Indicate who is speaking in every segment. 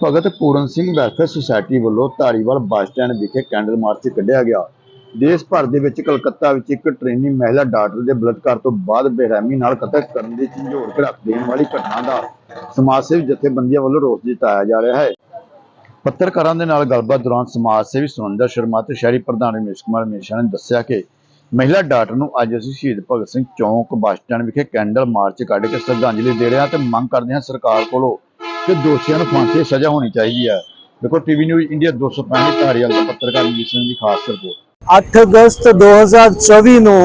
Speaker 1: ਭਗਤ Puran Singh welfare society ਵੱਲੋਂ Dhariwal bus stand ਵਿਖੇ candle march ਕੱਢਿਆ ਗਿਆ। ਦੇਸ਼ ਭਰ ਦੇ ਵਿੱਚ ਕਲਕੱਤਾ ਵਿੱਚ ਇੱਕ ਟ੍ਰੇਨੀ ਮਹਿਲਾ ਡਾਕਟਰ ਦੇ ਬਲਾਤਕਾਰ ਤੋਂ ਬਾਅਦ ਬੇਰਹਿਮੀ ਨਾਲ ਕਤਲ ਕਰਨ ਦੀ ਝੰਜੋੜ ਕੇ ਦੇਣ ਵਾਲੀ ਘਟਨਾ ਦਾ ਸਮਾਜ ਸੇਵੀ ਜਥੇਬੰਦੀਆਂ ਵੱਲੋਂ ਰੋਸ ਜਤਾਇਆ ਜਾ ਰਿਹਾ ਹੈ। ਪੱਤਰਕਾਰਾਂ ਦੇ ਨਾਲ ਗੱਲਬਾਤ ਦੌਰਾਨ ਸਮਾਜ ਸੇਵੀ ਸੁਨੰਦਾ ਸ਼ਰਮਾ ਤੇ ਸ਼ਹਿਰੀ ਪ੍ਰਧਾਨ ਰਮੇਸ਼ ਕੁਮਾਰ ਮੇਸ਼ਾ ਨੇ ਦੱਸਿਆ ਕਿ ਮਹਿਲਾ ਡਾਕਟਰ ਨੂੰ ਅੱਜ ਅਸੀਂ ਸ਼ਹੀਦ ਭਗਤ ਸਿੰਘ ਚੌਂਕ ਬੱਸ ਸਟੈਂਡ ਵਿਖੇ ਕੈਂਡਲ ਮਾਰਚ ਕੱਢ ਕੇ ਸ਼ਰਧਾਂਜਲੀ ਦੇ ਰਹੇ ਹਾਂ ਤੇ ਮੰਗ ਕਰਦੇ ਹਾਂ ਸਰਕਾਰ ਕੋਲੋਂ ਕਿ ਦੋਸ਼ੀਆਂ ਨੂੰ ਫਾਂਸੀ ਦੀ ਸਜ਼ਾ ਹੋਣੀ ਚਾਹੀਦੀ ਹੈ ਦੇਖੋ ਟੀਵੀ ਨਿਊਜ਼ ਇੰਡੀਆ 265 ਧਾਰੀਵਾਲ ਦਾ ਪੱਤਰਕਾਰ ਮਨਜੀਤ ਸਿੰਘ ਦੀ ਖਾਸ ਰਿਪੋਰਟ।
Speaker 2: 8 ਅਗਸਤ 2024 ਨੂੰ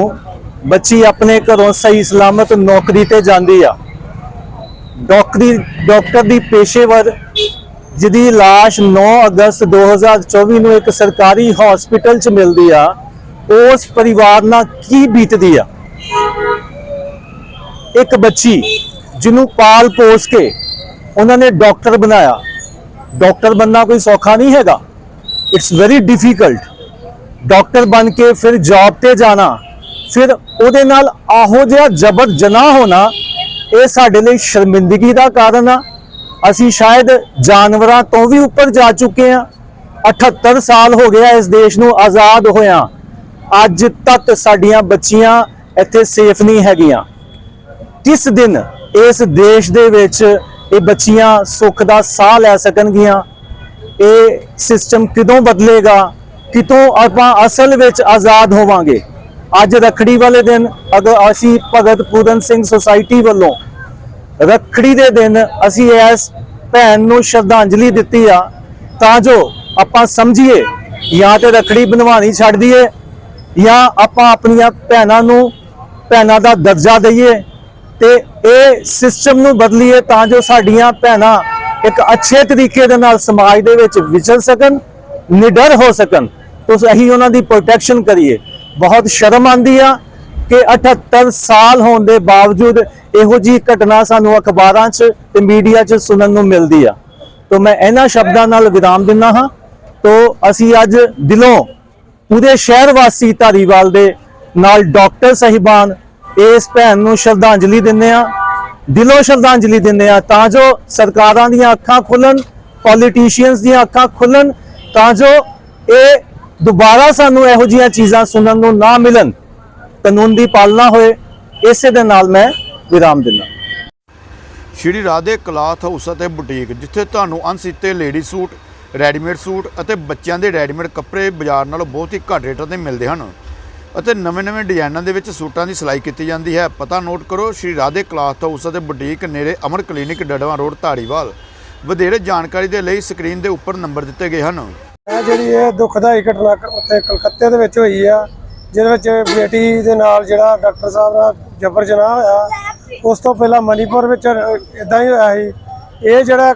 Speaker 2: ਬੱਚੀ ਆਪਣੇ ਘਰੋਂ ਸਹੀ ਸਲਾਮਤ ਨੌਕਰੀ ਤੇ ਜਾਂਦੀ ਆ। ਡਾਕਟਰੀ, ਡਾਕਟਰ ਦੀ ਪੇਸ਼ੇਵਰ, ਜਿਹਦੀ ਲਾਸ਼ 9 ਅਗਸਤ 2024 ਨੂੰ ਇੱਕ ਸਰਕਾਰੀ ਹਸਪੀਟਲ 'ਚ ਮਿਲਦੀ ਆ, ਉਸ ਪਰਿਵਾਰ ਨਾਲ ਕੀ ਬੀਤਦੀ ਆ? ਇੱਕ ਬੱਚੀ ਜਿਹਨੂੰ ਪਾਲ ਪੋਸ ਕੇ ਉਹਨਾਂ ਨੇ ਡਾਕਟਰ ਬਣਾਇਆ। ਡਾਕਟਰ ਬਣਨਾ ਕੋਈ ਸੌਖਾ ਨਹੀਂ ਹੈਗਾ। ਇਟਸ ਵੈਰੀ ਡਿਫਿਕਲਟ ਡਾਕਟਰ ਬਣ ਕੇ ਫਿਰ ਜੌਬ ਤੇ ਜਾਣਾ, ਫਿਰ ਉਹਦੇ ਨਾਲ ਆਹੋ ਜਿਹਾ ਜ਼ਬਰ ਜਨਾਹ ਹੋਣਾ, ਇਹ ਸਾਡੇ ਲਈ ਸ਼ਰਮਿੰਦਗੀ ਦਾ ਕਾਰਨ ਆ। ਅਸੀਂ ਸ਼ਾਇਦ ਜਾਨਵਰਾਂ ਤੋਂ ਵੀ ਉੱਪਰ ਜਾ ਚੁੱਕੇ ਆ। 78 ਸਾਲ ਹੋ ਗਿਆ ਇਸ ਦੇਸ਼ ਨੂੰ ਆਜ਼ਾਦ ਹੋਇਆ। ਅੱਜ ਤੱਕ ਸਾਡੀਆਂ ਬੱਚੀਆਂ ਇੱਥੇ ਸੇਫ ਨਹੀਂ ਹੈਗੀਆਂ। ਕਿਸ ਦਿਨ ਇਸ ਦੇਸ਼ ਦੇ ਵਿੱਚ ਇਹ ਬੱਚੀਆਂ ਸੁੱਖ ਦਾ ਸਾਹ ਲੈ ਸਕਣਗੀਆਂ। ਇਹ ਸਿਸਟਮ ਕਿਦੋਂ ਬਦਲੇਗਾ? ਕਿਤੋਂ ਆਪਾਂ ਅਸਲ ਵਿੱਚ ਆਜ਼ਾਦ ਹੋਵਾਂਗੇ? ਅੱਜ ਰਖੜੀ ਵਾਲੇ ਦਿਨ ਅਗਰ ਅਸੀਂ ਭਗਤ ਪੂਰਨ ਸਿੰਘ ਸੁਸਾਇਟੀ ਵੱਲੋਂ ਰਖੜੀ ਦੇ ਦਿਨ ਅਸੀਂ ਇਸ ਭੈਣ ਨੂੰ ਸ਼ਰਧਾਂਜਲੀ ਦਿੱਤੀ ਆ। ਤਾਂ ਜੋ ਆਪਾਂ ਸਮਝੀਏ, ਜਾਂ ਤੇ ਰਖੜੀ ਬਣਵਾਣੀ ਛੱਡ ਦਈਏ, ਜਾਂ ਆਪਾਂ ਆਪਣੀਆਂ ਭੈਣਾਂ ਨੂੰ, ਭੈਣਾਂ ਦਾ ਦਰਜਾ ਦਈਏ। ਤੇ ਇਹ ਸਿਸਟਮ ਨੂੰ ਬਦਲੀਏ ਤਾਂ ਜੋ ਸਾਡੀਆਂ ਭੈਣਾਂ ਇੱਕ ਅੱਛੇ ਤਰੀਕੇ ਦੇ ਨਾਲ ਸਮਾਜ ਦੇ ਵਿੱਚ ਵਿਚਰ ਸਕਣ, ਨਿਡਰ ਹੋ ਸਕਣ। ਤੋਂ ਅਸੀਂ ਉਹਨਾਂ ਦੀ ਪ੍ਰੋਟੈਕਸ਼ਨ ਕਰੀਏ। ਬਹੁਤ ਸ਼ਰਮ ਆਂਦੀ ਆ ਕਿ 78 ਸਾਲ ਹੋਣ ਦੇ ਬਾਵਜੂਦ ਇਹੋ ਜੀ ਘਟਨਾ ਸਾਨੂੰ ਅਖਬਾਰਾਂ 'ਚ ਤੇ ਮੀਡੀਆ 'ਚ ਸੁਣਨ ਨੂੰ ਮਿਲਦੀ ਆ। ਤੋਂ ਮੈਂ ਇਹਨਾਂ ਸ਼ਬਦਾਂ ਨਾਲ ਵਿਰਾਮ ਦਿੰਦਾ ਹਾਂ। ਤੋਂ ਅਸੀਂ ਅੱਜ ਦਿਲੋਂ ਪੂਰੇ ਸ਼ਹਿਰ ਵਾਸੀ ਧਾਰੀਵਾਲ ਦੇ ਨਾਲ ਡਾਕਟਰ ਸਹਿਬਾਨ ਇਸ ਭੈਣ ਨੂੰ ਸ਼ਰਧਾਂਜਲੀ ਦਿੰਦੇ ਆ ਦਿਲੋਂ ਸ਼ਰਧਾਂਜਲੀ ਦਿੰਦੇ ਆ ਤਾਂ ਜੋ ਸਰਕਾਰਾਂ ਦੀਆਂ ਅੱਖਾਂ ਖੁੱਲਣ ਪੋਲੀਟੀਸ਼ੀਅਨਸ ਦੀਆਂ ਅੱਖਾਂ ਖੁੱਲਣ, ਤਾਂ ਜੋ ਇਹ ਦੁਬਾਰਾ ਸਾਨੂੰ ਇਹੋ ਜਿਹੀਆਂ ਚੀਜ਼ਾਂ ਸੁਣਨ ਨੂੰ ਨਾ ਮਿਲਣ। ਕਾਨੂੰਨ ਦੀ ਪਾਲਣਾ ਹੋਏ, ਇਸੇ ਦੇ ਨਾਲ ਮੈਂ ਵਿਰਾਮ ਦਿੰਦਾ।
Speaker 1: ਸ਼੍ਰੀ ਰਾਧੇ ਕਲਾਥ ਹਾਊਸ ਅਤੇ ਬੁਟੀਕ, ਜਿੱਥੇ ਤੁਹਾਨੂੰ ਅਣਸੀਤੇ ਲੇਡੀ ਸੂਟ, ਰੈਡੀਮੇਡ ਸੂਟ ਅਤੇ ਬੱਚਿਆਂ ਦੇ ਰੈਡੀਮੇਡ ਕੱਪੜੇ ਬਾਜ਼ਾਰ ਨਾਲੋਂ ਬਹੁਤ ਹੀ ਘੱਟ ਰੇਟਾਂ ਤੇ ਮਿਲਦੇ ਹਨ। ਅਤੇ ਨਵੇਂ-ਨਵੇਂ ਡਿਜ਼ਾਈਨਾਂ ਦੇ ਵਿੱਚ ਸੂਟਾਂ ਦੀ ਸਿਲਾਈ ਕੀਤੀ ਜਾਂਦੀ ਹੈ। ਪਤਾ ਨੋਟ ਕਰੋ, ਸ਼੍ਰੀ ਰਾਧੇ ਕਲਾਥ ਹਾਊਸ ਅਤੇ ਬੁਟੀਕ ਨੇੜੇ ਅਮਰ ਕਲੀਨਿਕ ਡੜਵਾ ਰੋਡ, ਧਾਰੀਵਾਲ। ਵਧੇਰੇ ਜਾਣਕਾਰੀ ਦੇ ਲਈ ਸਕਰੀਨ ਦੇ ਉੱਪਰ ਨੰਬਰ ਦਿੱਤੇ ਗਏ ਹਨ।
Speaker 3: ਇਹ ਜਿਹੜੀ ਇਹ ਦੁਖਦਾਈ ਘਟਨਾ ਉੱਥੇ ਕਲਕੱਤੇ ਦੇ ਵਿੱਚ ਹੋਈ ਆ, ਜਿਹਦੇ ਵਿੱਚ ਬੇਟੀ ਦੇ ਨਾਲ ਜਿਹੜਾ ਡਾਕਟਰ ਸਾਹਿਬ ਦਾ ਜਬਰ ਜਨਾਹ ਹੋਇਆ, ਉਸ ਤੋਂ ਪਹਿਲਾਂ ਮਨੀਪੁਰ ਵਿੱਚ ਇਦਾਂ ਹੀ ਹੋਇਆ ਸੀ। ਇਹ ਜਿਹੜਾ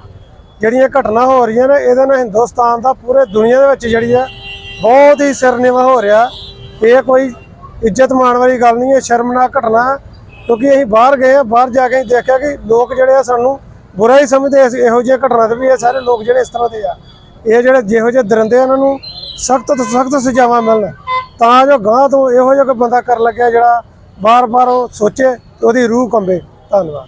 Speaker 3: ਜਿਹੜੀਆਂ ਘਟਨਾ ਹੋ ਰਹੀਆਂ ਨੇ, ਇਹਦੇ ਨਾਲ ਹਿੰਦੁਸਤਾਨ ਦਾ ਪੂਰੇ ਦੁਨੀਆ ਦੇ ਵਿੱਚ ਜਿਹੜੀ ਆ, ਬਹੁਤ ਹੀ ਸਿਰਨਿਵਾ ਹੋ ਰਿਹਾ। ਇਹ ਕੋਈ ਇੱਜ਼ਤ ਮਾਣ ਵਾਲੀ ਗੱਲ ਨਹੀਂ ਹੈ ਸ਼ਰਮਨਾਕ ਘਟਨਾ। ਕਿਉਂਕਿ ਅਸੀਂ ਬਾਹਰ ਗਏ ਆ ਬਾਹਰ ਜਾ ਕੇ ਦੇਖਿਆ ਕਿ ਲੋਕ ਜਿਹੜੇ ਆ ਸਾਨੂੰ ਬੁਰਾ ਹੀ ਸਮਝਦੇ ਆ ਇਹੋ ਜਿਹੀਆਂ ਘਟਨਾ ਤੇ ਵੀ ਇਹ ਸਾਰੇ ਲੋਕ ਜਿਹੜੇ ਇਸ ਤਰ੍ਹਾਂ ਦੇ ਆ। ਇਹ ਜਿਹੜੇ ਜਿਹੋ ਜਿਹੇ ਦਰਿੰਦੇ ਆ ਇਹਨਾਂ ਨੂੰ ਸਖਤ ਤੋਂ ਸਖਤ ਸਜ਼ਾਵਾਂ ਮਿਲਣ। ਤਾਂ ਜੋ ਗਾਂ ਤੋਂ ਇਹੋ ਜਿਹਾ ਕੋਈ ਬੰਦਾ ਕਰ ਲੱਗਿਆ ਜਿਹੜਾ ਬਾਰ-ਬਾਰ ਉਹ ਸੋਚੇ ਤੇ ਉਹਦੀ ਰੂਹ ਕੰਬੇ। ਧੰਨਵਾਦ।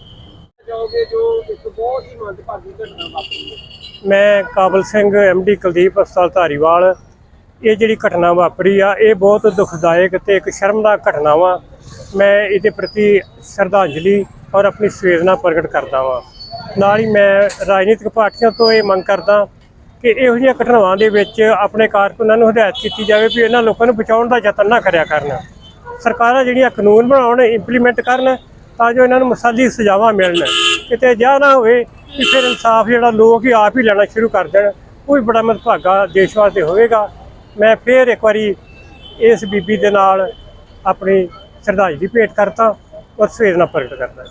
Speaker 3: ਮੈਂ ਕਾਬਲ ਸਿੰਘ ਐਮਡੀ ਕੁਲਦੀਪ ਹਸਪਤਾਲ ਧਾਰੀਵਾਲ। ਇਹ ਜਿਹੜੀ ਘਟਨਾ ਵਾਪਰੀ ਆ, ਇਹ ਬਹੁਤ ਦੁਖਦਾਇਕ ਤੇ ਇੱਕ ਸ਼ਰਮਨਾਕ ਘਟਨਾ ਵਾ। ਮੈਂ ਇਹਦੇ ਪ੍ਰਤੀ ਸ਼ਰਧਾਂਜਲੀ ਔਰ ਆਪਣੀ ਸੰਵੇਦਨਾ ਪ੍ਰਗਟ ਕਰਦਾ ਵਾਂ। ਨਾਲ ਹੀ ਮੈਂ ਰਾਜਨੀਤਿਕ ਪਾਰਟੀਆਂ ਤੋਂ ਇਹ ਮੰਗ ਕਰਦਾ ਕਿ ਇਹੋ ਜਿਹੀਆਂ ਘਟਨਾਵਾਂ ਦੇ ਵਿੱਚ ਆਪਣੇ ਕਾਰਕੁਨਾਂ ਨੂੰ ਹਦਾਇਤ ਕੀਤੀ ਜਾਵੇ ਵੀ ਇਹਨਾਂ ਲੋਕਾਂ ਨੂੰ ਬਚਾਉਣ ਦਾ ਯਤਨ ਨਾ ਕਰਿਆ ਕਰਨ। ਸਰਕਾਰਾਂ ਜਿਹੜੀਆਂ ਕਾਨੂੰਨ ਬਣਾਉਣ ਇੰਪਲੀਮੈਂਟ ਕਰਨ, ਤਾਂ ਜੋ ਇਹਨਾਂ ਨੂੰ ਮਸਾਲੀ ਸਜ਼ਾਵਾਂ ਮਿਲਣ। ਕਿਤੇ ਜਾ ਨਾ ਹੋਵੇ ਕਿ ਫਿਰ ਇਨਸਾਫ ਜਿਹੜਾ, ਲੋਕ ਹੀ ਆਪ ਹੀ ਲੈਣਾ ਸ਼ੁਰੂ ਕਰ ਦੇਣ। ਉਹ ਵੀ ਬੜਾ ਮਦਭਾਗਾ ਦੇਸ਼ ਵਾਸਤੇ ਹੋਵੇਗਾ। ਮੈਂ ਫੇਰ ਇੱਕ ਵਾਰੀ ਇਸ ਬੀਬੀ ਦੇ ਨਾਲ ਆਪਣੀ ਸ਼ਰਧਾਂਜਲੀ ਭੇਟ ਕਰਤਾ ਔਰ ਸੰਵੇਦਨਾ ਪ੍ਰਗਟ ਕਰਦਾ।